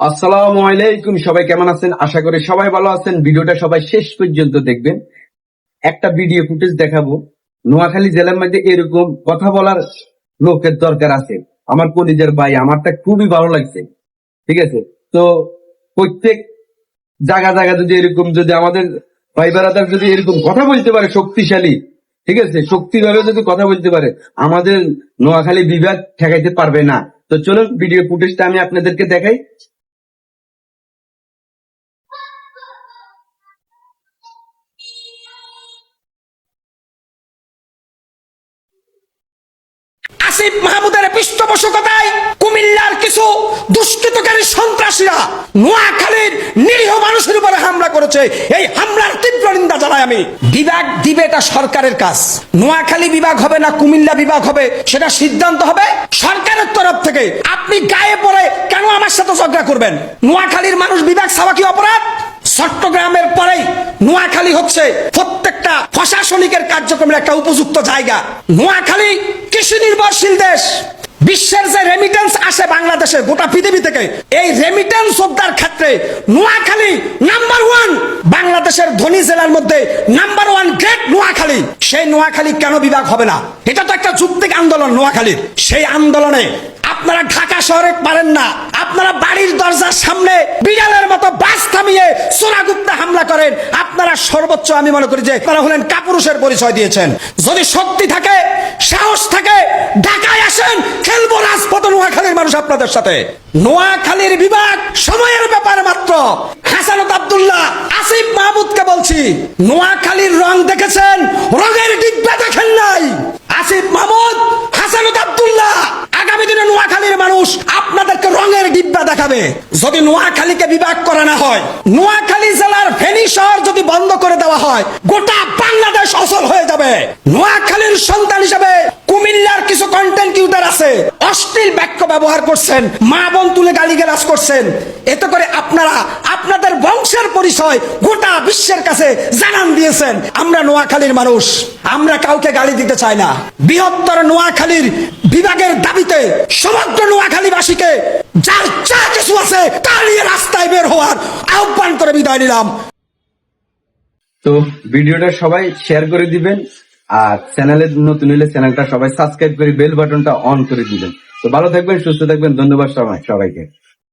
আসসালামু আলাইকুম, সবাই কেমন আছেন? আশা করি সবাই ভালো আছেন। ভিডিওটা সবাই শেষ পর্যন্ত দেখবেন। একটা ভিডিও ফুটেজ দেখাবো। নোয়াখালী জেলার মধ্যে এরকম কথা বলার লোকের দরকার আছে। আমার কলিজের ভাই, আমারটা খুবই ভালো লাগছে। ঠিক আছে? তো প্রত্যেক জায়গা জায়গা যদি এরকম, যদি আমাদের ভাই বেড়াদার যদি এরকম কথা বলতে পারে শক্তিশালী, ঠিক আছে? শক্তিভাবে যদি কথা বলতে পারে, আমাদের নোয়াখালী বিভাগ ঠেকাইতে পারবে না। তো চলুন ভিডিও ফুটেজটা আমি আপনাদেরকে দেখাই। আসিফ মাহমুদের পৃষ্ঠপোষকতায় কুমিল্লার কিছু দুষ্কৃতকারী সন্ত্রাসীরা নোয়াখালীর নিরীহ মানুষের উপরে হামলা করেছে। এই হামলার তীব্র নিন্দা জানাই আমি। বিভাগ দিবে এটা সরকারের কাজ। নোয়াখালী বিভাগ হবে না কুমিল্লা বিভাগ হবে, সেটা সিদ্ধান্ত হবে সরকারের তরফ থেকে। আপনি গায়ে পড়ে কেন আমার সাথে ঝগড়া করবেন? নোয়াখালীর মানুষ বিভাগ ছাড়া কি অপরাধ? চট্টগ্রামের পরেই নোয়াখালী হচ্ছে প্রত্যেকটা প্রশাসনিকের কার্যক্রমের একটা উপযুক্ত জায়গা। নোয়াখালী কৃষি নির্ভরশীল দেশ। বিশ্বের যে রেমিটেন্স আসে বাংলাদেশে, গোটা পৃথিবী থেকে, এই রেমিটেন্স উদ্ধার ক্ষেত্রে নোয়াখালী নাম্বার ওয়ান বাংলাদেশের ধনী জেলার মধ্যে নাম্বার ওয়ান গ্রেট নোয়াখালী। সেই নোয়াখালী কেন বিভাগ হবে না? এটা তো একটা যুক্তিক আন্দোলন নোয়াখালীর। সেই আন্দোলনে আপনারা ঢাকা শহরে পারেন না। আপনারা বাড়ির দরজার সামনে বিড়ালের মতো বাস থামিয়ে সোনাগুপ্তা হামলা করেন, আপনারা সর্বোচ্চ আমি মনে করি যে আপনারা হলেন কাপুরুষের পরিচয় দিয়েছেন। যদি শক্তি থাকে, সাহস থাকে, ঢাকায় আসেন, খেলব রাজপথ নোয়াখালীর মানুষ আপনাদের সাথে। নোয়াখালীর বিভাগ সময়ের ব্যাপার মাত্র। হাসানত আব্দুল্লাহ, আসিফ মাহমুদকে বলছি, নোয়াখালীর রং দেখেছেন, রঙের ডিব্বা দেখেন নাই আসিফ মাহমুদ হাসানুত আব্দুল্লাহ আগামী দিনে নোয়াখালীর মানুষ আপনাদেরকে রঙের দেখাবে যদি নোয়াখালীকে বিভাগ করা না হয়, নোয়াখালী জেলার ফেনী শহর যদি বন্ধ করে দেওয়া হয়, গোটা বাংলাদেশ অচল হয়ে যাবে। নোয়াখালীর সন্তান হিসেবে কুমিল্লার কিছু কন্টেন্ট ইউজার আছে, অশ্লীল বাক্য ব্যবহার করছেন, মা বোন তুলে গালিগালাজ করছেন। এতে করে আপনারা, আপনাদের বংশের পরিচয় গোটা বিশ্বের কাছে জানান দিয়েছেন, আমরা নোয়াখালীর মানুষ, আমরা কাউকে গালি দিতে চাই না। বৃহত্তর নোয়াখালীর বিভাগের দাবিতে সমগ্র নোয়াখালীবাসীকে যার যা কিছু আছে তা রাস্তায় বের হওয়ার আহ্বান করে বিদায় নিলাম। তো ভিডিওটা সবাই শেয়ার করে দিবেন, আর চ্যানেলে নতুন হলে চ্যানেলটা সবাই সাবস্ক্রাইব করে বেল বাটনটা অন করে দিবেন। তো ভালো থাকবেন, সুস্থ থাকবেন, ধন্যবাদ সবাই সবাইকে।